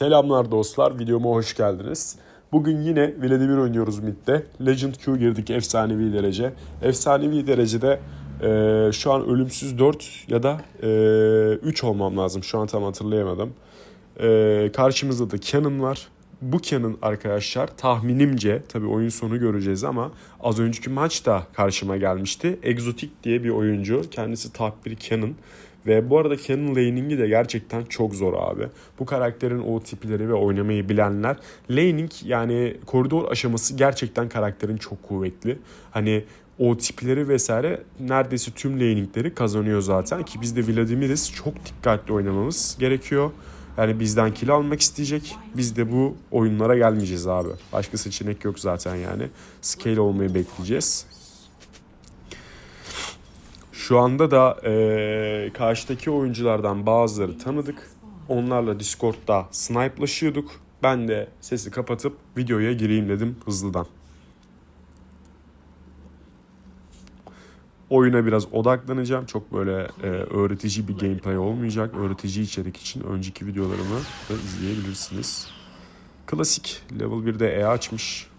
Selamlar dostlar, videoma hoş geldiniz. Bugün yine Vladimir oynuyoruz midde. Legend Q girdik efsanevi derece. Efsanevi derecede e, şu an ölümsüz 4 ya da e, 3 olmam lazım. Şu an tam hatırlayamadım. E, karşımızda da Canon var. Bu Canon arkadaşlar tahminimce tabi oyun sonu göreceğiz ama az önceki maçta karşıma gelmişti. Exotic diye bir oyuncu. Kendisi top 1 Canon. Ve bu arada Canon laning'i de gerçekten çok zor abi. Bu karakterin o tipleri ve oynamayı bilenler. Laning yani koridor aşaması gerçekten karakterin çok kuvvetli. Hani o tipleri vesaire neredeyse tüm laningleri kazanıyor zaten. Ki biz de Vladimir'iz. Çok dikkatli oynamamız gerekiyor. Yani bizden kill almak isteyecek. Biz de bu oyunlara gelmeyeceğiz abi. Başka seçenek yok zaten yani. Scale olmayı bekleyeceğiz. Şu anda da e, karşıdaki oyunculardan bazıları tanıdık. Onlarla Discord'da snipe'laşıyorduk. Ben de sesi kapatıp videoya gireyim dedim hızlıdan. Oyuna biraz odaklanacağım. Çok böyle e, öğretici bir gameplay olmayacak. Öğretici içerik için önceki videolarımı da izleyebilirsiniz. Klasik level 1'de E açmış.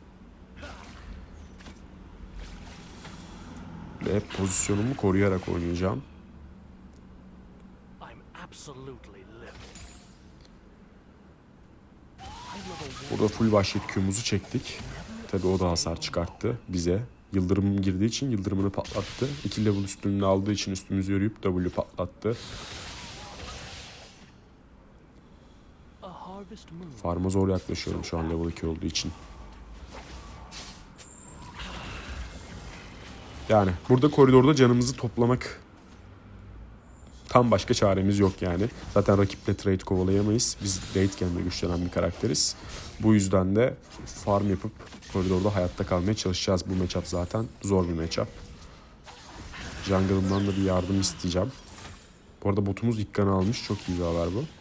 Hep pozisyonumu koruyarak oynayacağım. Burada full vahşet Q'muzu çektik. Tabi o da hasar çıkarttı bize. Yıldırım girdiği için yıldırımını patlattı. 2 level üstünlüğünü aldığı için üstümüzü yürüyüp W patlattı. Farm'a zor yaklaşıyorum şu an level 2 olduğu için. Yani burada koridorda canımızı toplamak tam başka çaremiz yok yani. Zaten rakiple trade kovalayamayız. Biz late game'de güçlenen bir karakteriz. Bu yüzden de farm yapıp koridorda hayatta kalmaya çalışacağız. Bu matchup zaten zor bir matchup. Jungle'ımdan da bir yardım isteyeceğim. Bu arada botumuz ilk kanı almış. Çok iyi bir haber bu.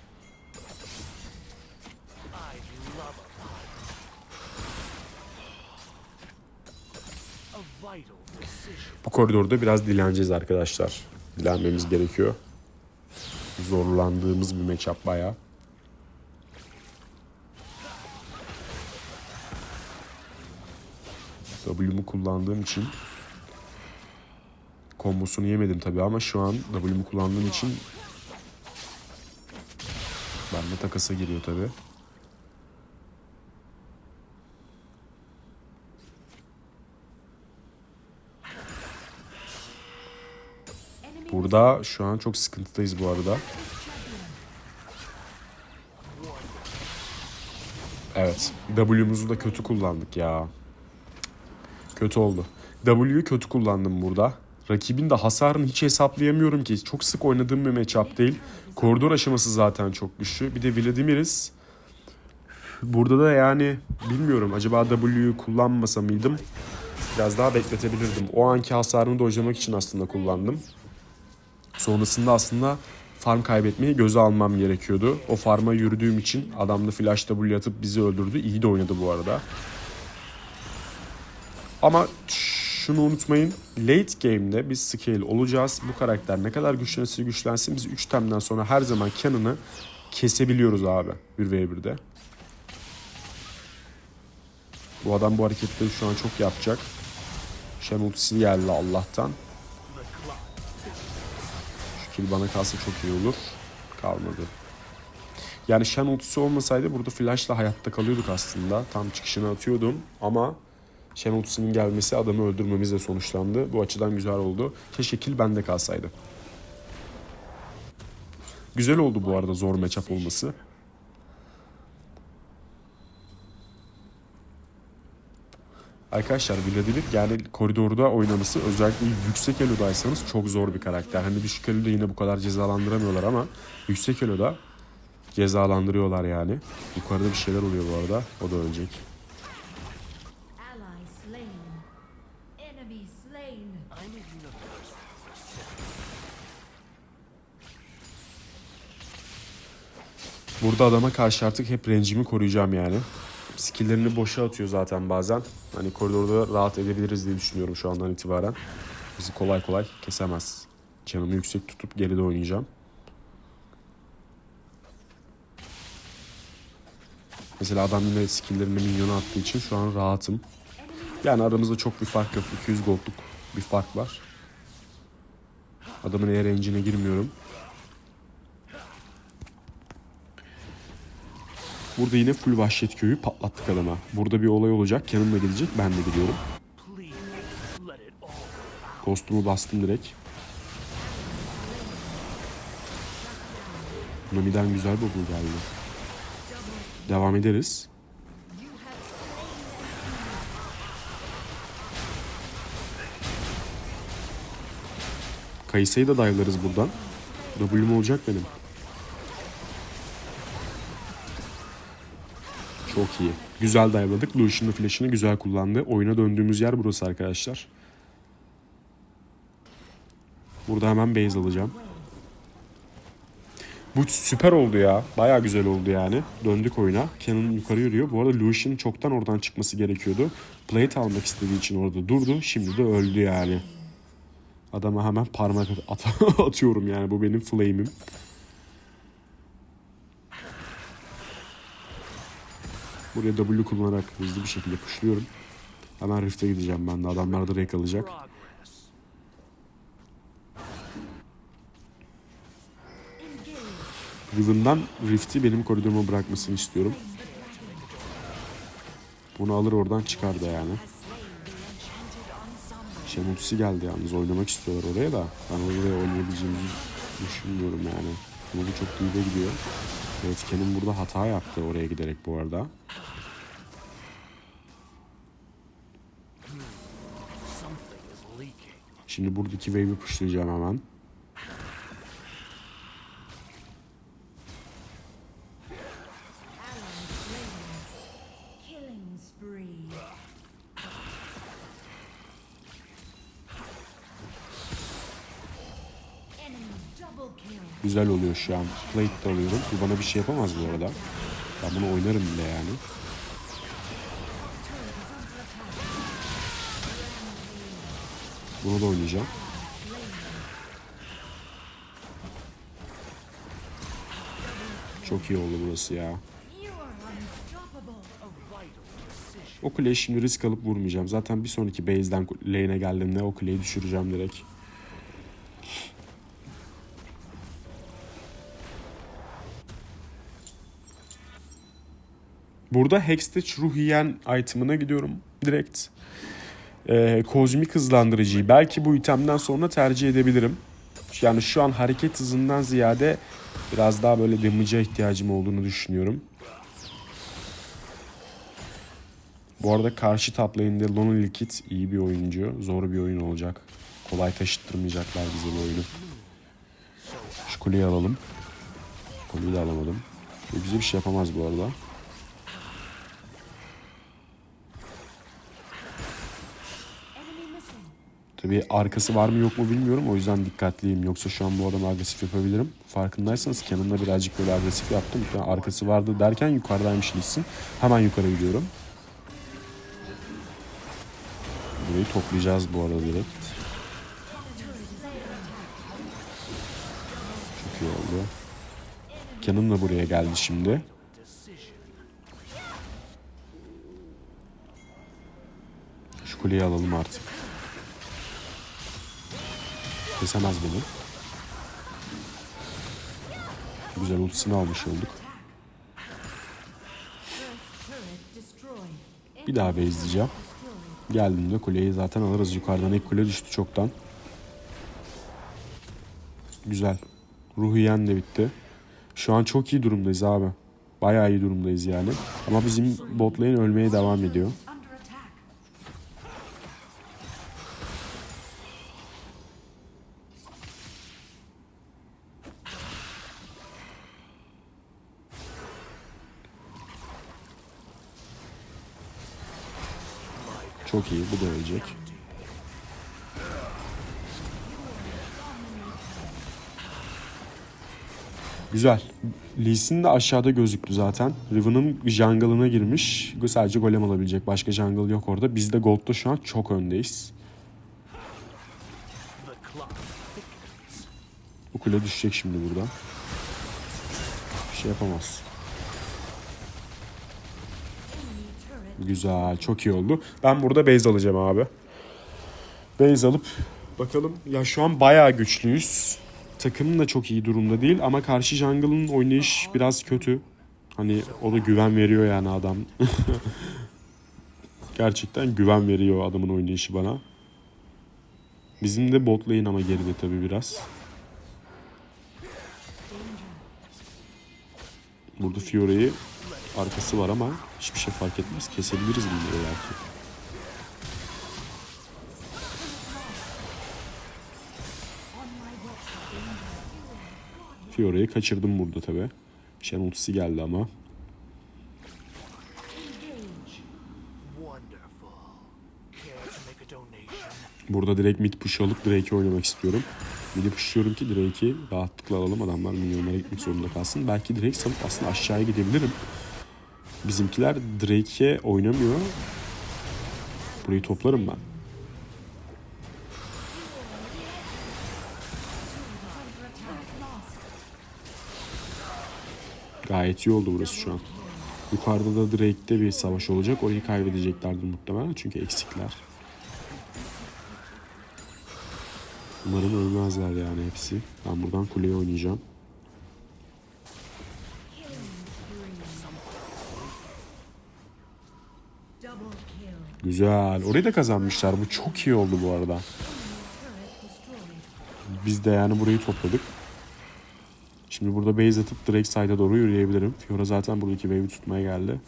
Bu koridorda biraz dileneceğiz arkadaşlar. Dilenmemiz gerekiyor. Zorlandığımız bir matchup bayağı. W'mu kullandığım için kombosunu yemedim tabii ama şu an W'mu kullandığım için benimle takasa giriyor tabii. Burada şu an çok sıkıntıdayız bu arada. Evet. W'muzu da kötü kullandık ya. Kötü oldu. W'yu kötü kullandım burada. Rakibin de hasarını hiç hesaplayamıyorum ki. Çok sık oynadığım bir matchup değil. Koridor aşaması zaten çok güçlü. Bir de Vladimir'iz. Burada da yani bilmiyorum acaba W'yu kullanmasa mıydım? Biraz daha bekletebilirdim. O anki hasarını dojlamak için aslında kullandım. Sonrasında aslında farm kaybetmeyi göze almam gerekiyordu. O farma yürüdüğüm için adam da flash W atıp bizi öldürdü. İyi de oynadı bu arada. Ama şunu unutmayın. Late game'de biz scale olacağız. Bu karakter ne kadar güçlenirse güçlensin biz 3 temden sonra her zaman Cannon'ı kesebiliyoruz abi 1v1'de. Bu adam bu hareketleri şu an çok yapacak. Shen ultisi geldi Allah'tan. Kill bana kalsa çok iyi olur. Kalmadı. Yani Shen ultisi olmasaydı burada flashla hayatta kalıyorduk aslında. Tam çıkışını atıyordum ama Shen ultisinin gelmesi adamı öldürmemizle sonuçlandı. Bu açıdan güzel oldu. Keşke kill bende kalsaydı. Güzel oldu bu arada zor matchup olması. Arkadaşlar Vladimir yani koridorda oynaması özellikle yüksek elodaysanız çok zor bir karakter. Hani düşük eloda yine bu kadar cezalandıramıyorlar ama yüksek eloda cezalandırıyorlar yani. Yukarıda bir şeyler oluyor bu arada. O da ölecek. Burada adama karşı artık hep range'imi koruyacağım yani. Skill'lerini boşa atıyor zaten bazen. Hani koridorda rahat edebiliriz diye düşünüyorum şu andan itibaren. Bizi kolay kolay kesemez. Canımı yüksek tutup geride oynayacağım. Mesela adam yine skill'lerini minyona attığı için şu an rahatım. Yani aramızda çok bir fark yok. 200 gold'luk bir fark var. Adamın eğer range'ine girmiyorum. Burada yine full vahşet köyü patlattık adama. Burada bir olay olacak. Yanımda gelecek. Ben de all Kostumu bastım direkt. Nami'den güzel bir geldi. Devam ederiz. Kayısayı da dayılarız buradan. W'm olacak benim. Çok iyi. Güzel dayaladık. Lucian'ın flash'ını güzel kullandı. Oyuna döndüğümüz yer burası arkadaşlar. Burada hemen base alacağım. Bu süper oldu ya. Baya güzel oldu yani. Döndük oyuna. Canon yukarı yürüyor. Bu arada Lucian çoktan oradan çıkması gerekiyordu. Plate almak istediği için orada durdu. Şimdi de öldü yani. Adama hemen parmak at atıyorum yani. Bu benim flame'im. Buraya W kullanarak hızlı bir şekilde pushluyorum. Hemen Rift'e gideceğim ben de. Adamlar da rank alacak. Riven'dan Rift'i benim koridoruma bırakmasını istiyorum. Bunu alır oradan çıkar da yani. Şemutsi geldi yalnız oynamak istiyorlar oraya da. Ben oraya oynayabileceğimizi düşünmüyorum yani. Bu çok dibe gidiyor. Evet Kenan burada hata yaptı oraya giderek bu arada. Şimdi buradaki wave'i pushlayacağım hemen. Güzel oluyor şu an. Plate de alıyorum. Bu bana bir şey yapamaz bu arada. Ben bunu oynarım bile yani. Bunu da oynayacağım. Çok iyi oldu burası ya. O kuleyi şimdi risk alıp vurmayacağım. Zaten bir sonraki base'den lane'e geldiğimde o kuleyi düşüreceğim direkt. Burada Hextech ruh yiyen item'ına gidiyorum direkt. Ee, kozmik hızlandırıcıyı belki bu itemden sonra tercih edebilirim. Yani şu an hareket hızından ziyade biraz daha böyle damage'a ihtiyacım olduğunu düşünüyorum. Bu arada karşı top lane'de Lonely Liquid iyi bir oyuncu. Zor bir oyun olacak. Kolay taşıttırmayacaklar bize bu oyunu. Şu kuleyi alalım. Kuleyi de alamadım. Bize bir şey yapamaz bu arada. Tabii arkası var mı yok mu bilmiyorum. O yüzden dikkatliyim. Yoksa şu an bu adamı agresif yapabilirim. Farkındaysanız Cannon'la birazcık böyle agresif yaptım. Yani arkası vardı derken yukarıdaymış Lee'sin. Hemen yukarı gidiyorum. Burayı toplayacağız bu arada direkt. Çok iyi oldu. Canon da buraya geldi şimdi. Şu kuleyi alalım artık. Kesemez beni. Güzel ultisini almış olduk. Bir daha bezleyeceğim. Geldiğimde kuleyi zaten alırız. Yukarıdan ilk kule düştü çoktan. Güzel. Ruh yiyen de bitti. Şu an çok iyi durumdayız abi. Bayağı iyi durumdayız yani. Ama bizim bot ölmeye devam ediyor. Çok iyi. Bu da ölecek. Güzel. Lee de aşağıda gözüktü zaten. Riven'ın jungle'ına girmiş. Sadece golem alabilecek. Başka jungle yok orada. Biz de Gold'da şu an çok öndeyiz. Bu kule düşecek şimdi burada. Bir şey yapamaz. Güzel. Çok iyi oldu. Ben burada base alacağım abi. Base alıp bakalım. Ya şu an bayağı güçlüyüz. Takımım da çok iyi durumda değil ama karşı jungle'ın oynayış biraz kötü. Hani o da güven veriyor yani adam. Gerçekten güven veriyor adamın oynayışı bana. Bizim de bot lane ama geride tabii biraz. Burada Fiore'yi arkası var ama hiçbir şey fark etmez. Kesebiliriz bunları belki. Fiore'yi kaçırdım burada tabi. Shen ultisi geldi ama. Burada direkt mid push alıp Drake'i oynamak istiyorum. Mid'i pushluyorum ki Drake'i rahatlıkla alalım. Adamlar milyonlara gitmek zorunda kalsın. Belki Drake salıp aslında aşağıya gidebilirim. Bizimkiler Drake'e oynamıyor. Burayı toplarım ben. Gayet iyi oldu burası şu an. Yukarıda da Drake'de bir savaş olacak. Orayı kaybedeceklerdi muhtemelen çünkü eksikler. Umarım ölmezler yani hepsi. Ben buradan kuleye oynayacağım. Güzel. Orayı da kazanmışlar. Bu çok iyi oldu bu arada. Biz de yani burayı topladık. Şimdi burada base atıp direkt side'a doğru yürüyebilirim. Fiora zaten buradaki wave'i tutmaya geldi.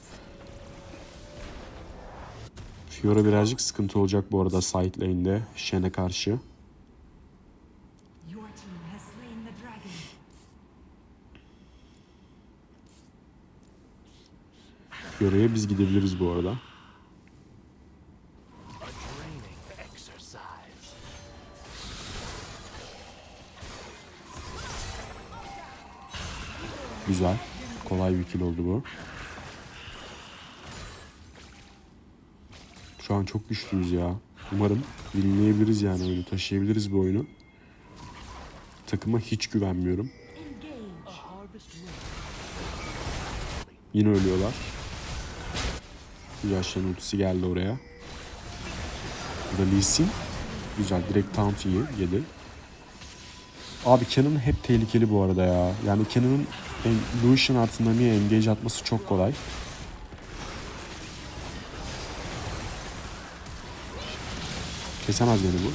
Fiora birazcık sıkıntı olacak bu arada side lane'de Shen'e karşı. Fiora'ya biz gidebiliriz bu arada. Güzel. Kolay bir kill oldu bu. Şu an çok güçlüyüz ya. Umarım dinleyebiliriz yani oyunu. Taşıyabiliriz bu oyunu. Takıma hiç güvenmiyorum. Yine ölüyorlar. Güzel Shen ultisi geldi oraya. Burada Lee Sin. Güzel direkt taunt iyi yedi. Abi Canon hep tehlikeli bu arada ya. Yani Canon'ın en- Lucian artı Nami'ye engage atması çok kolay. Kesemez beni bu.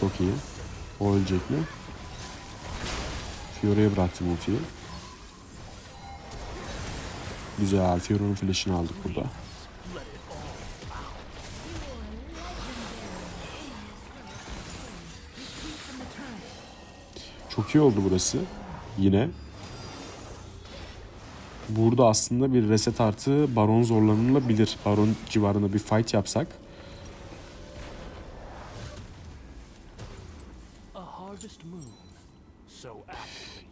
Çok iyi. O ölecek mi? Fiore'ye bıraktım ultiyi. Güzel. Fiora'nın flash'ını aldık burada. Çok iyi oldu burası. Yine. Burada aslında bir reset artı baron zorlanılabilir. Baron civarında bir fight yapsak.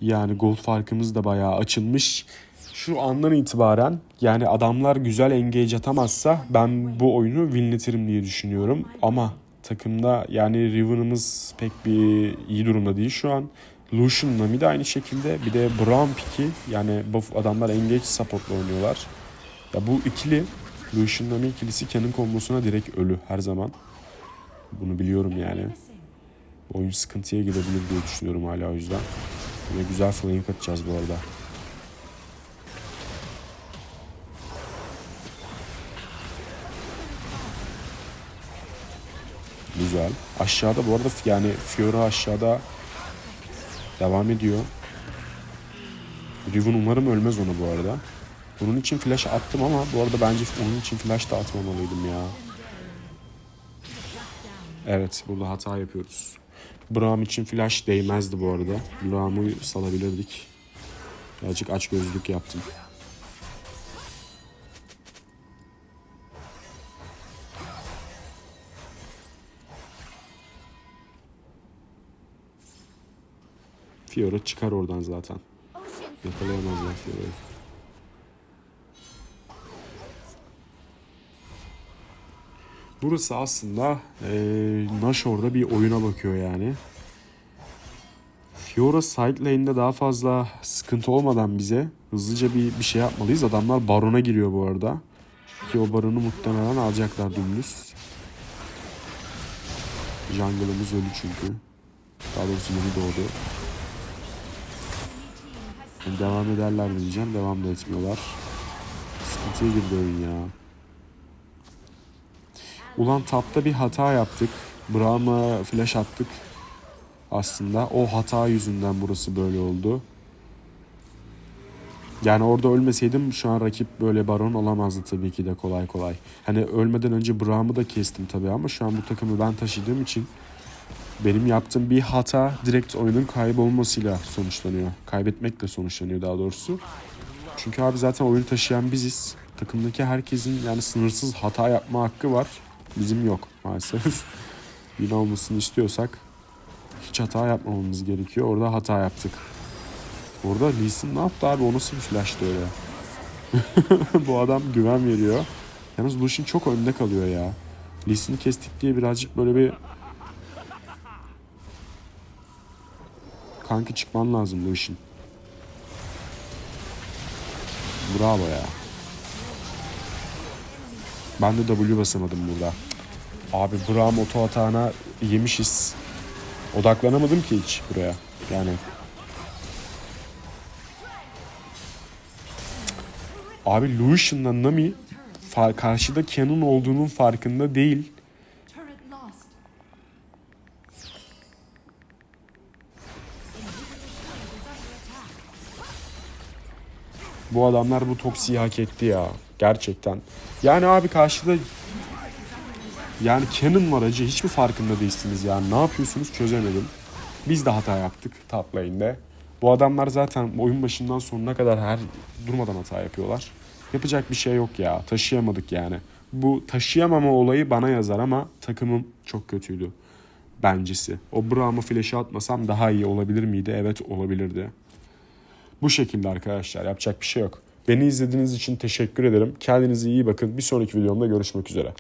Yani gold farkımız da bayağı açılmış. Şu andan itibaren yani adamlar güzel engage atamazsa ben bu oyunu winletirim diye düşünüyorum. Ama takımda yani Riven'ımız pek bir iyi durumda değil şu an. Lucian Nami de aynı şekilde. Bir de Braum Pick'i yani bu adamlar engage supportla oynuyorlar. Ya bu ikili Lucian Nami ikilisi Canon kombosuna direkt ölü her zaman. Bunu biliyorum yani. Missing. Oyun sıkıntıya girebilir diye düşünüyorum hala o yüzden. Yine güzel flank atacağız bu arada. Güzel. Aşağıda bu arada yani Fiora aşağıda devam ediyor. Riven umarım ölmez onu bu arada. Bunun için flash attım ama bu arada bence onun için flash da atmamalıydım ya. Evet burada hata yapıyoruz. Braum için flash değmezdi bu arada. Braum'u salabilirdik. Birazcık aç gözlük yaptım. Fiora çıkar oradan zaten. Yakalayamazlar Fiora'yı. Burası aslında eee Nashor'da bir oyuna bakıyor yani. Fiora side lane'de daha fazla sıkıntı olmadan bize hızlıca bir, bir şey yapmalıyız. Adamlar barona giriyor bu arada. Ki o baronu muhtemelen alacaklar dümdüz. Jungle'ımız ölü çünkü. Daha doğrusu yeni doğdu. Yani devam ederler mi diyeceğim. Devam da etmiyorlar. Sıkıntıya girdi oyun ya. Ulan tapta bir hata yaptık. Braum'a flash attık. Aslında o hata yüzünden burası böyle oldu. Yani orada ölmeseydim şu an rakip böyle baron olamazdı tabii ki de kolay kolay. Hani ölmeden önce Braum'u da kestim tabii ama şu an bu takımı ben taşıdığım için benim yaptığım bir hata direkt oyunun kaybolmasıyla sonuçlanıyor. Kaybetmekle sonuçlanıyor daha doğrusu. Çünkü abi zaten oyunu taşıyan biziz. Takımdaki herkesin yani sınırsız hata yapma hakkı var. Bizim yok maalesef. Yine olmasını istiyorsak hiç hata yapmamamız gerekiyor. Orada hata yaptık. Orada Lee Sin ne yaptı abi? O nasıl flash'tı öyle? Bu adam güven veriyor. Yalnız Lucian çok önde kalıyor ya. Lee Sin'i kestik diye birazcık böyle bir Kanki çıkman lazım Lucian. Bravo ya. Ben de W basamadım burada. Abi Braum oto atağına yemişiz. Odaklanamadım ki hiç buraya. Yani. Abi Lucian'la Nami karşıda Canon olduğunun farkında değil. Bu adamlar bu toksiyi hak etti ya. Gerçekten. Yani abi karşıda yani Canon var acı hiç mi farkında değilsiniz ya? Ne yapıyorsunuz çözemedim. Biz de hata yaptık top. Bu adamlar zaten oyun başından sonuna kadar her durmadan hata yapıyorlar. Yapacak bir şey yok ya. Taşıyamadık yani. Bu taşıyamama olayı bana yazar ama takımım çok kötüydü. Bencesi. O Braum'u flash'ı atmasam daha iyi olabilir miydi? Evet olabilirdi. Bu şekilde arkadaşlar yapacak bir şey yok. Beni izlediğiniz için teşekkür ederim. Kendinize iyi bakın. Bir sonraki videomda görüşmek üzere.